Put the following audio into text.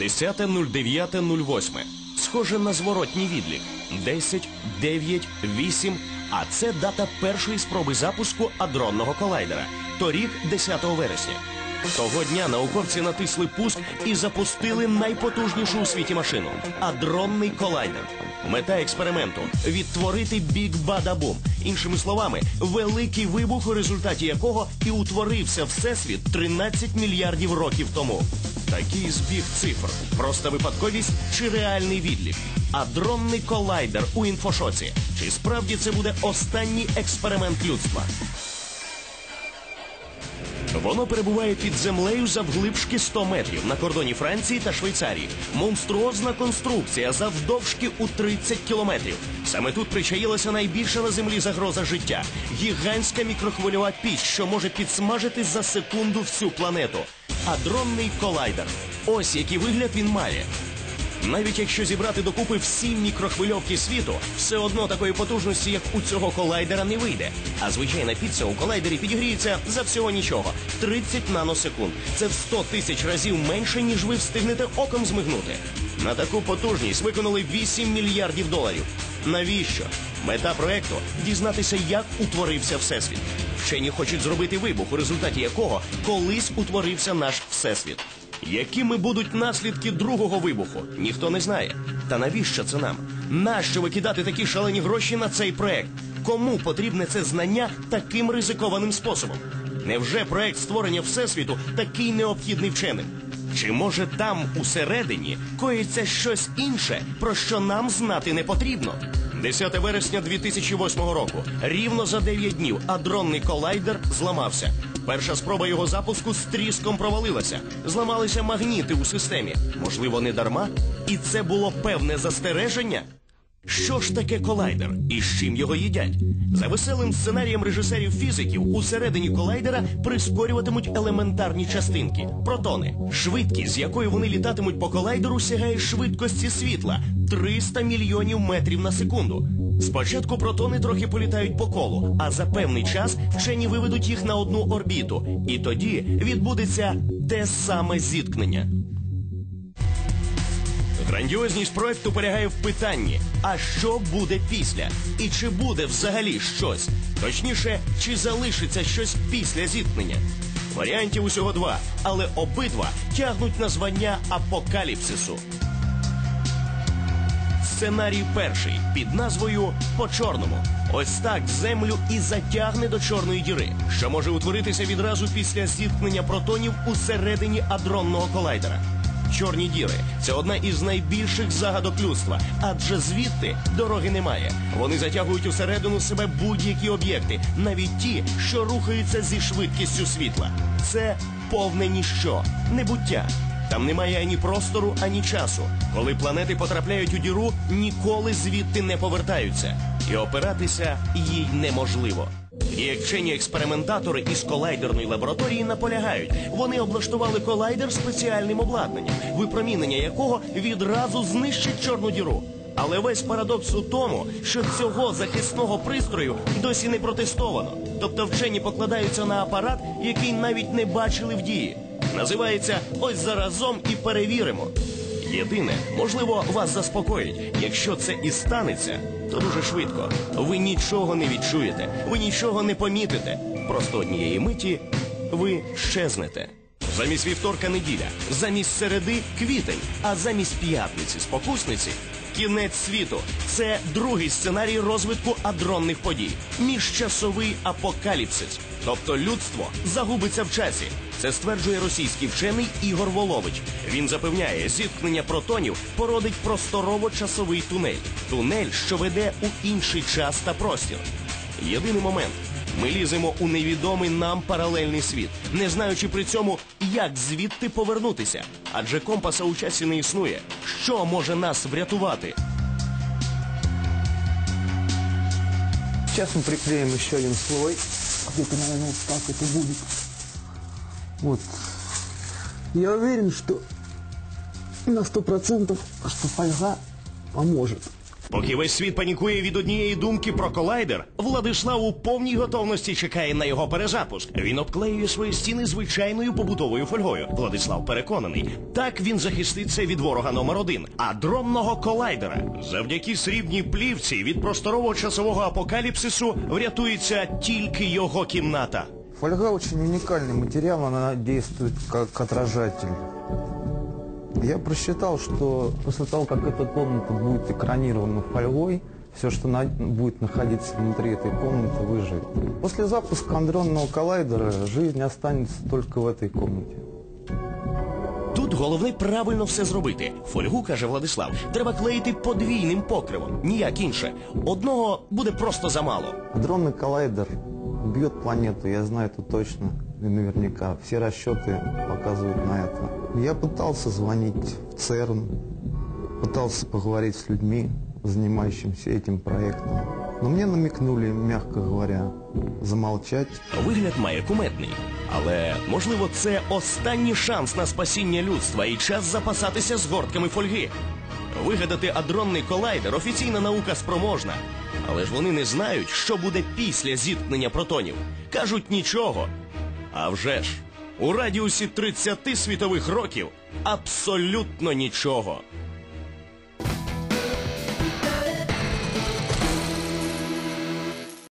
10.09.08. Схоже на зворотній відлік. 10, 9, 8. А це дата першої спроби запуску адронного колайдера. Торік, 10 вересня. Того дня науковці натисли пуск і запустили найпотужнішу у світі машину адронний колайдер. Мета експерименту відтворити біг бадабум. Іншими словами, великий вибух, у результаті якого і утворився всесвіт 13 мільярдів років тому. Такий збіг цифр, просто випадковість чи реальний відлік. Адронний колайдер у інфошоці. Чи справді це буде останній експеримент людства? Воно перебуває під землею завглибшки 100 метрів на кордоні Франції та Швейцарії. Монструозна конструкція завдовжки у 30 кілометрів. Саме тут причаїлася найбільша на землі загроза життя. Гігантська мікрохвильова піч, що може підсмажити за секунду всю планету. Адронний колайдер. Ось який вигляд він має. Навіть якщо зібрати докупи всі мікрохвильовки світу, все одно такої потужності, як у цього колайдера, не вийде. А звичайна піца у колайдері підігріється за всього нічого 30 наносекунд. Це в 100 тисяч разів менше, ніж ви встигнете оком змигнути. На таку потужність виконали 8 мільярдів доларів. Навіщо? Мета проекту дізнатися, як утворився всесвіт. Вчені хочуть зробити вибух, у результаті якого колись утворився наш всесвіт. Якими будуть наслідки другого вибуху, ніхто не знає. Та навіщо це нам? Нащо викидати такі шалені гроші на цей проект? Кому потрібне це знання таким ризикованим способом? Невже проект створення всесвіту такий необхідний вченим? Чи може там усередині коїться щось інше, про що нам знати не потрібно? 10 вересня 2008 року. Рівно за 9 днів адронний колайдер зламався. Перша спроба його запуску з тріском провалилася. Зламалися магніти у системі. Можливо, не дарма? І це було певне застереження. Що ж таке колайдер і з чим його їдять? За веселим сценарієм режисерів фізиків усередині колайдера прискорюватимуть елементарні частинки протони. Швидкість, з якою вони літатимуть по колайдеру, сягає швидкості світла 300 мільйонів метрів на секунду. Спочатку протони трохи політають по колу, а за певний час вчені виведуть їх на одну орбіту, і тоді відбудеться те саме зіткнення. Грандіозність проекту полягає в питанні: а що буде після? І чи буде взагалі щось? Точніше, чи залишиться щось після зіткнення? Варіантів усього два, але обидва тягнуть на звання апокаліпсису. Сценарій перший під назвою По чорному. Ось так землю і затягне до чорної діри, що може утворитися відразу після зіткнення протонів усередині адронного колайдера. Чорні діри це одна із найбільших загадок людства, адже звідти дороги немає. Вони затягують усередину себе будь-які об'єкти, навіть ті, що рухаються зі швидкістю світла. Це повне ніщо, небуття. Там немає ані простору, ані часу. Коли планети потрапляють у діру, ніколи звідти не повертаються, і опиратися їй неможливо. І вчені експериментатори із колайдерної лабораторії наполягають, вони облаштували колайдер спеціальним обладнанням, випромінення якого відразу знищить чорну діру. Але весь парадокс у тому, що цього захисного пристрою досі не протестовано. Тобто вчені покладаються на апарат, який навіть не бачили в дії. Називається ось заразом і перевіримо. Єдине, можливо, вас заспокоїть. Якщо це і станеться, дуже швидко. Ви нічого не відчуєте, ви нічого не помітите. Просто однієї миті ви щезнете. Замість вівторка неділя, замість середи квітень, а замість п'ятниці спокусниці кінець світу. Це другий сценарій розвитку адронних подій. Міжчасовий апокаліпсис. Тобто людство загубиться в часі. Це стверджує російський вчений Ігор Волович. Він запевняє, зіткнення протонів породить просторово-часовий тунель. Тунель, що веде у інший час та простір. Єдиний момент. Ми ліземо у невідомий нам паралельний світ, не знаючи при цьому, як звідти повернутися. Адже компаса у часі не існує. Що може нас врятувати? Сейчас мы приклеим еще один слой. Где-то, так это будет. Вот. Я уверен, что на сто процентов, что фольга поможет. Поки весь світ панікує від однієї думки про колайдер, Владислав у повній готовності чекає на його перезапуск. Він обклеює свої стіни звичайною побутовою фольгою. Владислав переконаний, так він захиститься від ворога номер один адронного колайдера. Завдяки срібній плівці від просторово-часового апокаліпсису врятується тільки його кімната. Фольга очень уникальный материал, она действует как отражатель. Я просчитал, что после того, как эта комната будет экранирована фольгой, все, что на- будет находиться внутри этой комнаты, выживет. После запуска андронного коллайдера жизнь останется только в этой комнате. Тут головне правильно все зробити. Фольгу, каже Владислав, треба клеїти подвійним покривом, ніяк інше. Одного буде просто замало. Адронный коллайдер убьет планету, я знаю это точно и наверняка. Все расчеты показывают на это. Я пытался звонить в ЦЕРН, пытался поговорить с людьми, занимающимися этим проектом. Но мне намекнули, мягко говоря, замолчать. Вигляд має куметний. Але можливо, це останній шанс на спасіння людства і час запасатися згортками фольги. Вигадати адронний колайдер офіційна наука спроможна. Але ж вони не знають, що буде після зіткнення протонів. Кажуть нічого. А вже ж, у радіусі 30 світових років абсолютно нічого.